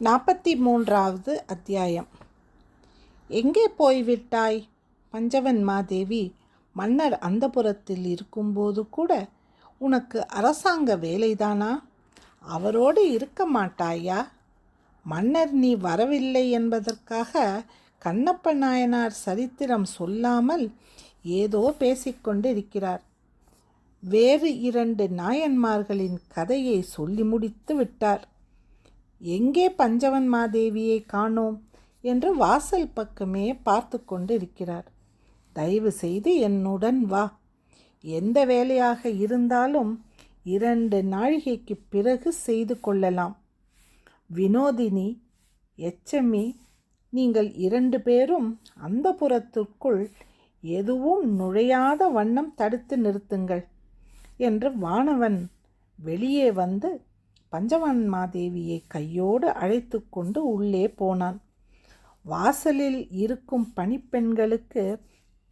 நாற்பத்தி மூன்றாவது அத்தியாயம். எங்கே போய்விட்டாய்? பஞ்சவன் மாதேவி மன்னர் அந்தப்புறத்தில் இருக்கும்போது கூட உனக்கு அரசாங்க வேலைதானா? அவரோடு இருக்க மாட்டாயா? மன்னர் நீ வரவில்லை என்பதற்காக கண்ணப்ப நாயனார் சரித்திரம் சொல்லாமல் ஏதோ பேசிக்கொண்டிருக்கிறார். வேறு இரண்டு நாயன்மார்களின் கதையை சொல்லி முடித்து விட்டார். எங்கே பஞ்சவன் மாதேவியை காணோம் என்று வாசல் பக்கமே பார்த்து கொண்டு இருக்கிறார் தயவு செய்து என்னுடன் வா. எந்த வேலையாக இருந்தாலும் இரண்டு நாழிகைக்கு பிறகு செய்து கொள்ளலாம். வினோதினி எச்சமி நீங்கள் இரண்டு பேரும் அந்த புறத்துக்குள் எதுவும் நுழையாத வண்ணம் தடுத்து நிறுத்துங்கள் என்று வானவன் வெளியே வந்து பஞ்சவன் மாதேவியை கையோடு அழைத்து கொண்டு உள்ளே போனான். வாசலில் இருக்கும் பணிப்பெண்களுக்கு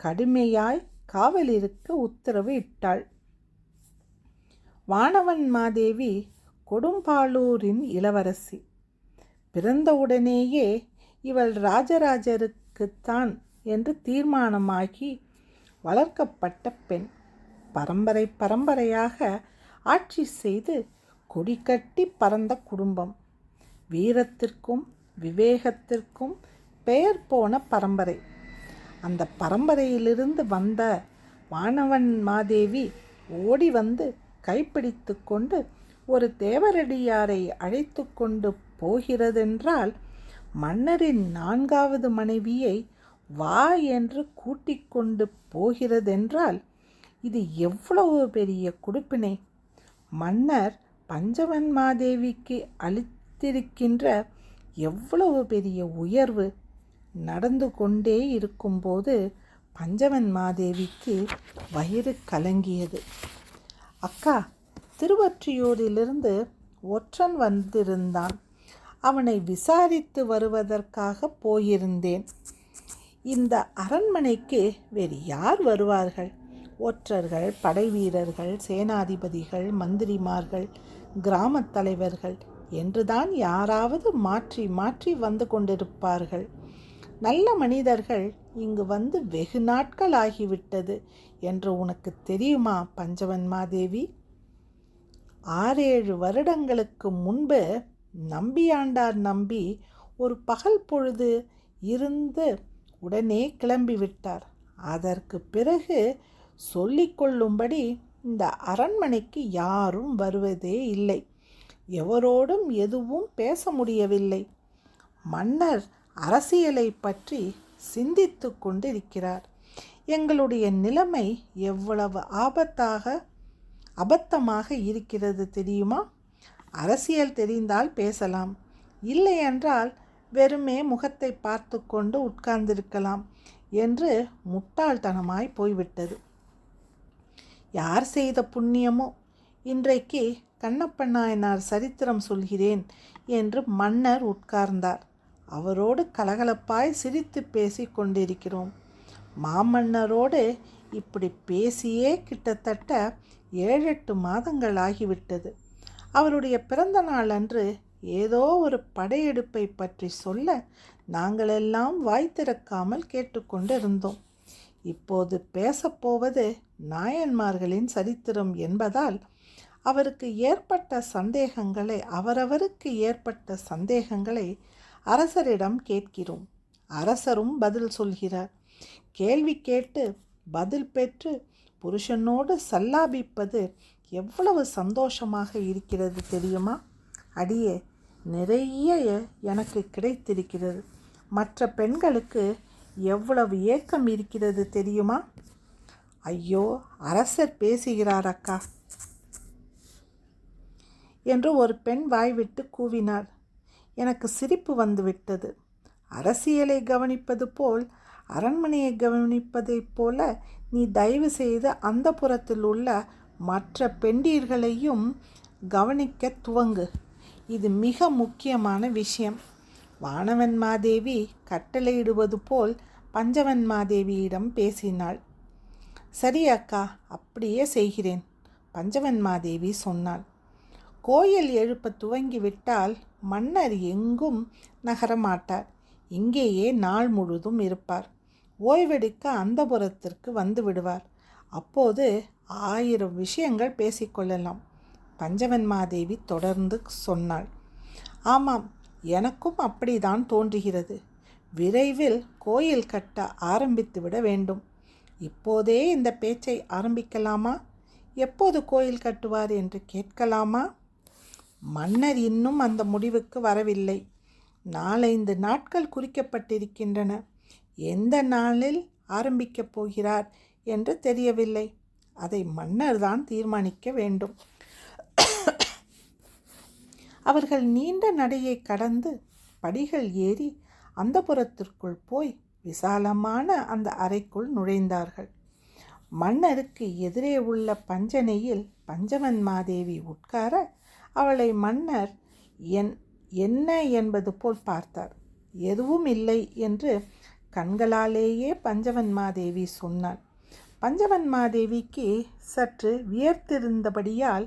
கடுமையாய் காவலிருக்க உத்தரவு இட்டாள். வானவன் மாதேவி கொடும்பாளூரின் இளவரசி பிறந்தவுடனேயே இவள் ராஜராஜருக்குத்தான் என்று தீர்மானமாகி வளர்க்கப்பட்ட பெண். பரம்பரை பரம்பரையாக ஆட்சி செய்து கொடி கட்டி பறந்த குடும்பம். வீரத்திற்கும் விவேகத்திற்கும் பெயர் போன பரம்பரை. அந்த பரம்பரையிலிருந்து வந்த வானவன் மாதேவி ஓடி வந்து கைப்பிடித்து கொண்டு ஒரு தேவரடியாரை அழைத்து கொண்டு போகிறதென்றால் மன்னரின் நான்காவது மனைவியை வா என்று கூட்டிக் கொண்டு போகிறதென்றால் இது எவ்வளவு பெரிய குடுப்பினை? மன்னர் பஞ்சவன் மாதேவிக்கு அளித்திருக்கின்ற எவ்வளவு பெரிய உயர்வு நடந்து கொண்டே இருக்கும்போது பஞ்சவன் மாதேவிக்கு வயிறு கலங்கியது. அக்கா திருவற்றியூரிலிருந்து ஒற்றன் வந்திருந்தான். அவனை விசாரித்து வருவதற்காக போயிருந்தேன். இந்த அரண்மனைக்கு வேறு யார் வருவார்கள்? ஒற்றர்கள் படை வீரர்கள் சேனாதிபதிகள் மந்திரிமார்கள் கிராமத் தலைவர்கள் என்றுதான் யாராவது மாற்றி மாற்றி வந்து கொண்டிருப்பார்கள். நல்ல மனிதர்கள் இங்கு வந்து வெகு நாட்கள் ஆகிவிட்டது என்று உனக்கு தெரியுமா பஞ்சவன்மாதேவி ஆறேழு வருடங்களுக்கு முன்பு நம்பியாண்டார் நம்பி ஒரு பகல் பொழுது இருந்து உடனே கிளம்பிவிட்டார். அதற்கு பிறகு சொல்லிக்கொள்ளும்படி இந்த அரண்மனைக்கு யாரும் வருவதே இல்லை. எவரோடும் எதுவும் பேச முடியவில்லை. மன்னர் அரசியலை பற்றி சிந்தித்து கொண்டிருக்கிறார். எங்களுடைய நிலைமை எவ்வளவு ஆபத்தாக அபத்தமாக இருக்கிறது தெரியுமா? அரசியல் தெரிந்தால் பேசலாம். இல்லை என்றால் வெறுமே முகத்தை பார்த்து கொண்டு உட்கார்ந்திருக்கலாம் என்று முட்டாள்தனமாய் போய்விட்டது. யார் செய்த புண்ணியமோ? இன்றைக்கு கண்ணப்பண்ணாயனார் சரித்திரம் சொல்கிறேன் என்று மன்னர் உட்கார்ந்தார். அவரோடு கலகலப்பாய் சிரித்து பேசி கொண்டிருக்கிறோம். மாமன்னரோடு இப்படி பேசியே கிட்டத்தட்ட ஏழெட்டு மாதங்கள் ஆகிவிட்டது. அவருடைய பிறந்த நாள் அன்று ஏதோ ஒரு படையெடுப்பை பற்றி சொல்ல நாங்களெல்லாம் வாய் திறக்காமல் கேட்டுக்கொண்டு இருந்தோம் இப்போது பேசப்போவது நாயன்மார்களின் சரித்திரம் என்பதால் அவருக்கு ஏற்பட்ட சந்தேகங்களை அவரவருக்கு ஏற்பட்ட சந்தேகங்களை அரசரிடம் கேட்கிறோம். அரசரும் பதில் சொல்கிறார். கேள்வி கேட்டு பதில் பெற்று புருஷனோடு சல்லாபிப்பது எவ்வளவு சந்தோஷமாக இருக்கிறது தெரியுமா? அடியே நிறைய எனக்கு கிடைத்திருக்கிறது. மற்ற பெண்களுக்கு எவ்வளவு ஏக்கம் இருக்கிறது தெரியுமா? ஐயோ அரசர் பேசுகிறார் அக்கா. என்று ஒரு பெண் வாய்விட்டு கூவினார் எனக்கு சிரிப்பு வந்துவிட்டது. அரசியலை கவனிப்பது போல் அரண்மனையை கவனிப்பதைப் போல நீ தயவு செய்து அந்த புறத்தில் உள்ள மற்ற பெண்டீர்களையும் கவனிக்க துவங்கு. இது மிக முக்கியமான விஷயம். வானவன் மாதேவி கட்டளையிடுவது போல் பஞ்சவன் மாதேவியிடம் பேசினாள். சரி அக்கா அப்படியே செய்கிறேன் பஞ்சவன்மாதேவி சொன்னாள். கோயில் எழுப்ப துவங்கிவிட்டால் மன்னர் எங்கும் நகரமாட்டார் இங்கேயே நாள் முழுதும் இருப்பார். ஓய்வெடுக்க அந்தபுரத்திற்கு வந்து விடுவார். அப்போது ஆயிரம் விஷயங்கள் பேசிக்கொள்ளலாம் பஞ்சவன்மாதேவி தொடர்ந்து சொன்னாள். ஆமாம் எனக்கும் அப்படிதான் தோன்றுகிறது. விரைவில் கோயில் கட்ட ஆரம்பித்து விட வேண்டும். இப்போதே இந்த பேச்சை ஆரம்பிக்கலாமா? எப்போது கோயில் கட்டுவார் என்று கேட்கலாமா? மன்னர் இன்னும் அந்த முடிவுக்கு வரவில்லை. நாலைந்து நாட்கள் குறிக்கப்பட்டிருக்கின்றன. எந்த நாளில் ஆரம்பிக்கப் போகிறார் என்று தெரியவில்லை. அதை மன்னர் தான் தீர்மானிக்க வேண்டும். அவர்கள் நீண்ட நடையை கடந்து படிகள் ஏறி அந்த புறத்திற்குள் போய் விசாலமான அந்த அறைக்குள் நுழைந்தார்கள். மன்னருக்கு எதிரே உள்ள பஞ்சனையில் பஞ்சவன் மாதேவி உட்கார அவளை மன்னர் என் என்ன என்பது போல் பார்த்தார். எதுவும் இல்லை என்று கண்களாலேயே பஞ்சவன் மாதேவி சொன்னாள். பஞ்சவன் மாதேவிக்கு சற்று வியர்த்திருந்தபடியால்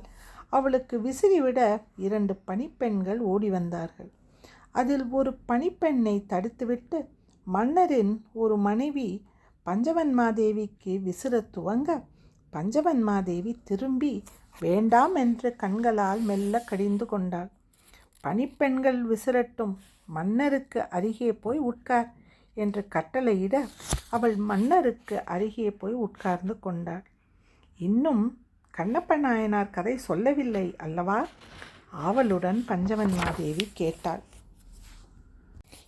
அவளுக்கு விசிறிவிட இரண்டு பணிப்பெண்கள் ஓடி வந்தார்கள் அதில் ஒரு பணிப்பெண்ணை தடுத்துவிட்டு மன்னரின் ஒரு மனைவி பஞ்சவன்மாதேவிக்கு விசிற துவங்க பஞ்சவன்மாதேவி திரும்பி வேண்டாம் என்று கண்களால் மெல்ல கடிந்து கொண்டாள். பணிப்பெண்கள் விசிறட்டும் மன்னருக்கு அருகே போய் உட்கார் என்று கட்டளையிட அவள் மன்னருக்கு அருகே போய் உட்கார்ந்து கொண்டாள். இன்னும் கண்ணப்ப நாயனார் கதை சொல்லவில்லை அல்லவா? ஆவலுடன் பஞ்சவன்மாதேவி கேட்டாள்.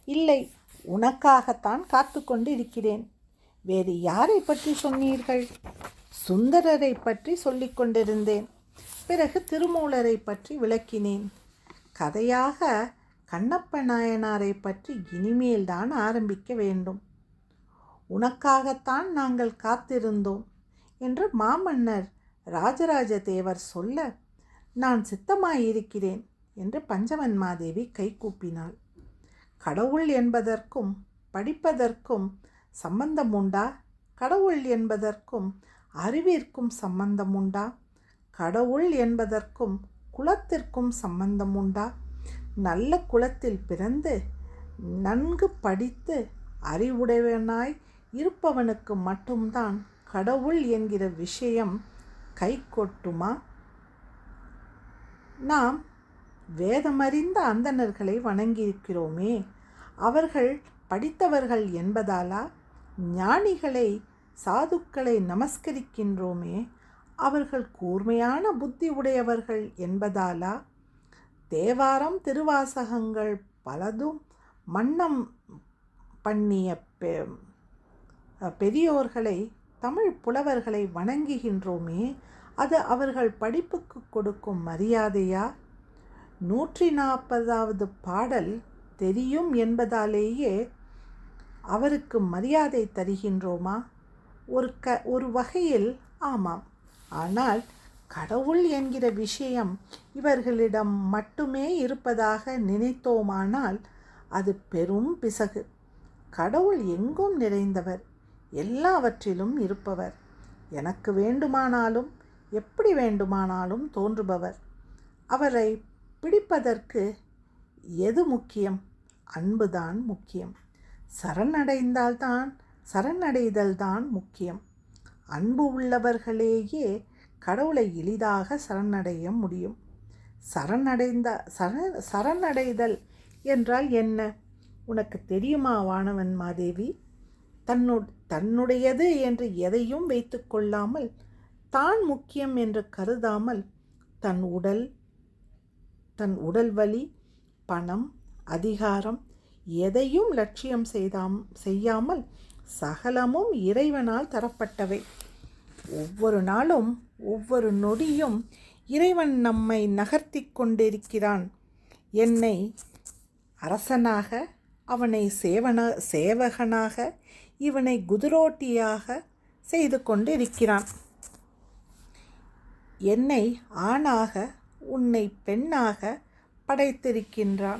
இல்லை உனக்காகத்தான் காத்து கொண்டு இருக்கிறேன் வேறு யாரை பற்றி சொன்னீர்கள்? சுந்தரரை பற்றி சொல்லிக் கொண்டிருந்தேன் பிறகு திருமூலரை பற்றி விளக்கினேன். கதையாக கண்ணப்ப நாயனாரை பற்றி இனிமேல் தான் ஆரம்பிக்க வேண்டும். உனக்காகத்தான் நாங்கள் காத்திருந்தோம் என்று மாமன்னர் ராஜராஜ தேவர் சொல்ல நான் சித்தமாயிருக்கிறேன் என்று பஞ்சவன்மாதேவி கை கூப்பினாள் கடவுள் என்பதற்கும் படிப்பதற்கும் சம்பந்தம் உண்டா? கடவுள் என்பதற்கும் அறிவிற்கும் சம்பந்தம் உண்டா? கடவுள் என்பதற்கும் குலத்திற்கும் சம்பந்தம் உண்டா? நல்ல குலத்தில் பிறந்து நன்கு படித்து அறிவுடையவனாய் இருப்பவனுக்கு மட்டும்தான் கடவுள் என்கிற விஷயம் கை கொட்டுமா நாம் வேதமறிந்த அந்தணர்களை வணங்கியிருக்கிறோமே. அவர்கள் படித்தவர்கள் என்பதாலா? ஞானிகளை சாதுக்களை நமஸ்கரிக்கின்றோமே. அவர்கள் கூர்மையான புத்தி உடையவர்கள் என்பதாலா? தேவாரம் திருவாசகங்கள் பலதும் மன்னம் பண்ணிய பெ பெரியோர்களை தமிழ் புலவர்களை வணங்குகின்றோமே. அது அவர்கள் படிப்புக்கு கொடுக்கும் மரியாதையா? நூற்றி நாற்பதாவது பாடல் தெரியும் என்பதாலேயே அவருக்கு மரியாதை தருகின்றோமா? ஒரு க ஒரு வகையில் ஆமாம். ஆனால் கடவுள் என்கிற விஷயம் இவர்களிடம் மட்டுமே இருப்பதாக நினைத்தோமானால் அது பெரும் பிசகு. கடவுள் எங்கும் நிறைந்தவர் எல்லாவற்றிலும் இருப்பவர். எனக்கு வேண்டுமானாலும் எப்படி வேண்டுமானாலும் தோன்றுபவர். அவரை பிடிப்பதற்கு எது முக்கியம்? அன்புதான் முக்கியம். சரணடைந்தால்தான் சரணடைதல்தான் முக்கியம். அன்பு உள்ளவர்களேயே கடவுளை எளிதாக சரணடைய முடியும். சரணடைந்த சரண சரணடைதல் என்றால் என்ன? உனக்கு தெரியுமா வானவன் மாதேவி? தன்னு தன்னுடையது என்று எதையும் வைத்து கொள்ளாமல் தான் முக்கியம் என்று கருதாமல் தன் உடல் தன் உடல் வலி பணம் அதிகாரம் எதையும் லட்சியம் செய்தாம் செய்யாமல் சகலமும் இறைவனால் தரப்பட்டவை. ஒவ்வொரு நாளும் ஒவ்வொரு நொடியும் இறைவன் நம்மை நகர்த்தி கொண்டிருக்கிறான். என்னை அரசனாக அவனை சேவன சேவகனாக இவனை குதிரோட்டியாக செய்து கொண்டிருக்கிறான். என்னை ஆணாக உன்னை பெண்ணாக படைத்திருக்கின்றான்.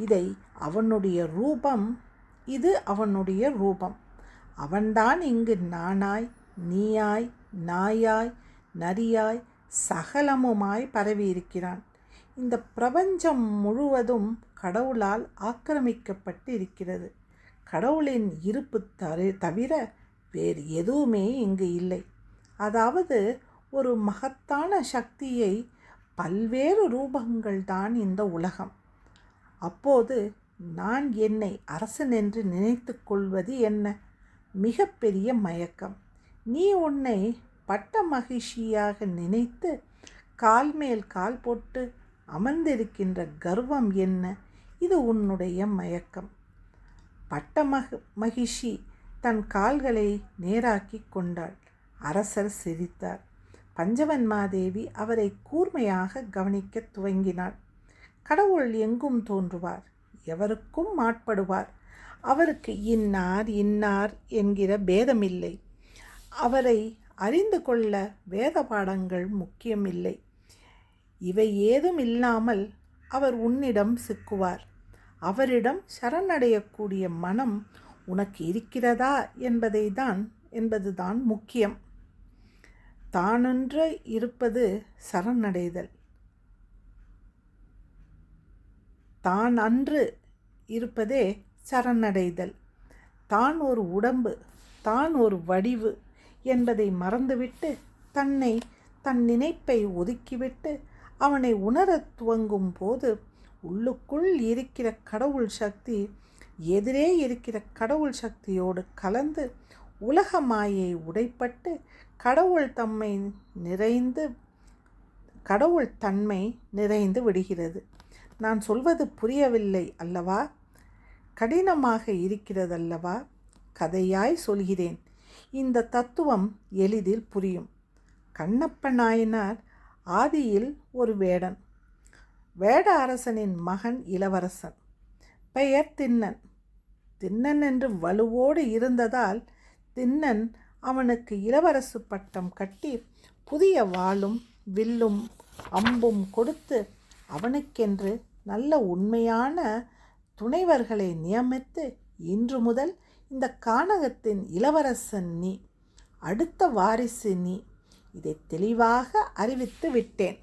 இதை அவனுடைய ரூபம் இது அவனுடைய ரூபம். அவன்தான் இங்கு நானாய் நீயாய் நாயாய் நரியாய் சகலமுமாய் பரவியிருக்கிறான். இந்த பிரபஞ்சம் முழுவதும் கடவுளால் ஆக்கிரமிக்கப்பட்டு இருக்கிறது கடவுளின் இருப்பு தரு தவிர வேறு எதுவுமே இங்கு இல்லை. அதாவது ஒரு மகத்தான சக்தியை பல்வேறு ரூபங்கள் தான் இந்த உலகம். அப்போது நான் என்னை அரசன் என்று நினைத்து கொள்வது என்ன? மிகப்பெரிய மயக்கம். நீ உன்னை பட்ட மகிழ்ச்சியாக நினைத்து கால் மேல் கால் போட்டு அமர்ந்திருக்கின்ற கர்வம் என்ன? இது உன்னுடைய மயக்கம். பட்ட மக மகிஷி தன் கால்களை நேராக்கி கொண்டாள். அரசர் சிரித்தார். பஞ்சவன்மாதேவி அவரை கூர்மையாக கவனிக்கத் துவங்கினாள். கடவுள் எங்கும் தோன்றுவார் எவருக்கும் மாட்படுவார். அவருக்கு இன்னார் இன்னார் என்கிற பேதமில்லை. அவரை அறிந்து கொள்ள வேத பாடங்கள் முக்கியமில்லை. இவை ஏதும் இல்லாமல் அவர் உன்னிடம் சிக்குவார். அவரிடம் சரணடையக்கூடிய மனம் உனக்கு இருக்கிறதா என்பதை தான் என்பதுதான் முக்கியம். தானொன்று இருப்பது சரணடைதல். தான் அன்று இருப்பதே சரணடைதல். தான் ஒரு உடம்பு தான் ஒரு வடிவு என்பதை மறந்துவிட்டு தன்னை தன் நினைப்பை ஒதுக்கிவிட்டு அவனை உணரத் துவங்கும் போது உள்ளுக்குள் இருக்கிற கடவுள் சக்தி எதிரே இருக்கிற கடவுள் சக்தியோடு கலந்து உலக மாயை உடைப்பட்டு கடவுள் தம்மை நிறைந்து கடவுள் தன்மை நிறைந்து விடுகிறது. நான் சொல்வது புரியவில்லை அல்லவா? கடினமாக இருக்கிறதல்லவா? கதையாய் சொல்கிறேன். இந்த தத்துவம் எளிதில் புரியும். கண்ணப்ப நாயனார் ஆதியில் ஒரு வேடன். வேட அரசனின் மகன் இளவரசன். பெயர் தின்னன். தின்னன் என்று வலுவோடு இருந்ததால் தின்னன் அவனுக்கு இளவரசு பட்டம் கட்டி புதிய வாளும் வில்லும் அம்பும் கொடுத்து அவனுக்கென்று நல்ல உண்மையான துணைவர்களை நியமித்து இன்று முதல் இந்த கானகத்தின் இளவரசன் நீ அடுத்த வாரிசு நீ. இதை தெளிவாக அறிவித்து விட்டேன்.